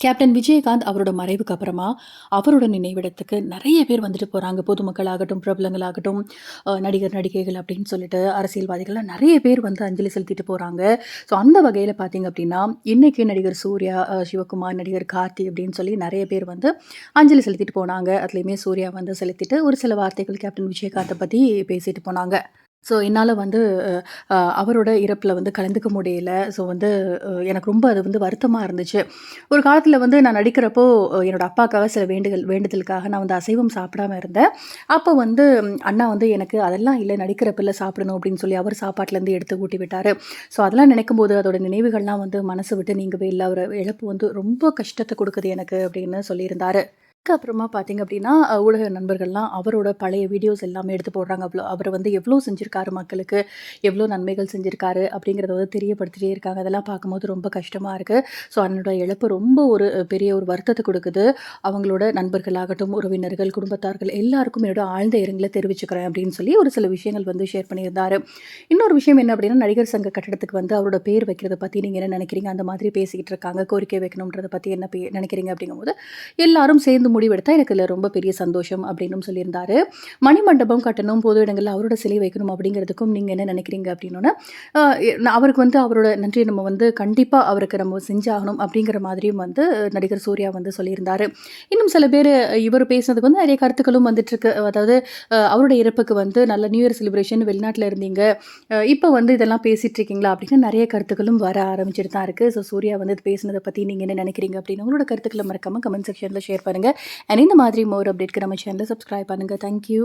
Captain Vijayakanth அவரோட மறைவுக்கு அப்புறமா அவரோட நினைவிடத்துக்கு நிறைய பேர் வந்துட்டு போகிறாங்க பொதுமக்களாகட்டும் பிரபலங்களாகட்டும் நடிகர் நடிகைகள் அப்படின்னு சொல்லிட்டு அரசியல்வாதிகள்லாம் நிறைய பேர் வந்து அஞ்சலி செலுத்திட்டு போகிறாங்க ஸோ அந்த வகையில் பார்த்தீங்க அப்படின்னா இன்றைக்கி நடிகர் சூர்யா சிவகுமார் நடிகர் கார்த்தி அப்படின்னு சொல்லி நிறைய பேர் வந்து அஞ்சலி செலுத்திட்டு போனாங்க. அதுலேயுமே சூர்யா வந்து செலுத்திட்டு ஒரு சில வார்த்தைகள் கேப்டன் விஜயகாந்தை பற்றி பேசிட்டு போனாங்க. ஸோ என்னால் வந்து அவரோட இறப்பில் வந்து கலந்துக்க முடியல. ஸோ வந்து எனக்கு ரொம்ப அது வந்து வருத்தமாக இருந்துச்சு. ஒரு காலத்தில் வந்து நான் நடிக்கிறப்போ என்னோட அப்பாக்காக சில வேண்டுதல் வேண்டுதலுக்காக நான் வந்து அசைவம் சாப்பிடாம இருந்தேன். அப்போ வந்து அண்ணா வந்து எனக்கு அதெல்லாம் இல்லை நடிக்கிறப்பில்ல சாப்பிடணும் அப்படின்னு சொல்லி அவர் சாப்பாட்டிலேருந்து எடுத்து ஊட்டி விட்டார். ஸோ அதெல்லாம் நினைக்கும் போது அதோட நினைவுகள்லாம் வந்து மனசு விட்டு நீங்கவே இல்லை. அவர் இழப்பு வந்து ரொம்ப கஷ்டத்தை கொடுக்குது எனக்கு அப்படின்னு சொல்லியிருந்தாரு. அதுக்கப்புறமா பார்த்தீங்க அப்படின்னா ஊடக நண்பர்கள்லாம் அவரோட பழைய வீடியோஸ் எல்லாமே எடுத்து போடுறாங்க. அவ்வளோ அவர் வந்து எவ்வளோ செஞ்சுருக்காரு மக்களுக்கு எவ்வளோ நன்மைகள் செஞ்சுருக்காரு அப்படிங்கிறத வந்து தெரியப்படுத்திட்டே இருக்காங்க. அதெல்லாம் பார்க்கும்போது ரொம்ப கஷ்டமாக இருக்குது ஸோ அண்ணனோட இழப்பு ரொம்ப ஒரு பெரிய ஒரு வருத்தத்தை கொடுக்குது. அவங்களோட நண்பர்களாகட்டும் உறவினர்கள் குடும்பத்தார்கள் எல்லாருக்கும் என்னோட ஆழ்ந்த இரங்கலை தெரிவிச்சுக்கிறேன் அப்படின்னு சொல்லி ஒரு சில விஷயங்கள் வந்து ஷேர் பண்ணியிருந்தாரு. இன்னொரு விஷயம் என்ன அப்படின்னா நடிகர் சங்க கட்டடத்துக்கு வந்து அவரோட பேர் வைக்கிறத பற்றி நீங்கள் என்ன நினைக்கிறீங்க? அந்த மாதிரி பேசிக்கிட்டு இருக்காங்க. கோரிக்கை வைக்கணுன்றதை பற்றி என்ன நினைக்கிறீங்க அப்படிங்கும்போது எல்லாரும் சேர்ந்து முடிவெடுத்தா எனக்கு இதில் ரொம்ப பெரிய சந்தோஷம் அப்படின்னு சொல்லியிருந்தாரு. மணிமண்டபம் கட்டணும் பொது இடங்களில் அவரோட சிலை வைக்கணும் அப்படிங்கிறதுக்கும் நீங்கள் என்ன நினைக்கிறீங்க அப்படின்னோன்னா அவருக்கு வந்து அவரோட நன்றியை நம்ம வந்து கண்டிப்பாக அவருக்கு நம்ம செஞ்சாகணும் அப்படிங்கிற மாதிரியும் வந்து நடிகர் சூர்யா வந்து சொல்லியிருந்தாரு. இன்னும் சில பேர் இவர் பேசுனதுக்கு வந்து நிறைய கருத்துக்களும் வந்துட்டுருக்கு. அதாவது அவரோட இறப்புக்கு வந்து நல்ல நியூ இயர் செலிப்ரேஷன் வெளிநாட்டில் இருந்தீங்க. இப்போ வந்து இதெல்லாம் பேசிகிட்டு இருக்கீங்களா அப்படின்னு நிறைய கருத்துக்களும் வர ஆரம்பிச்சிட்டு தான் இருக்குது ஸோ சூர்யா வந்து இது பேசுனதை பற்றி நீங்கள் என்ன நினைக்கிறீங்க அப்படின்னு உங்களோட கருத்துக்களை மறக்காமல் கமெண்ட் செக்ஷனில் ஷேர் பண்ணுங்கள் அண்ட் இந்த மாதிரி மோர் அப்டேட்க்கு நம்ம சேனலை சப்ஸ்கிரைப் பண்ணுங்கள் தேங்க்யூ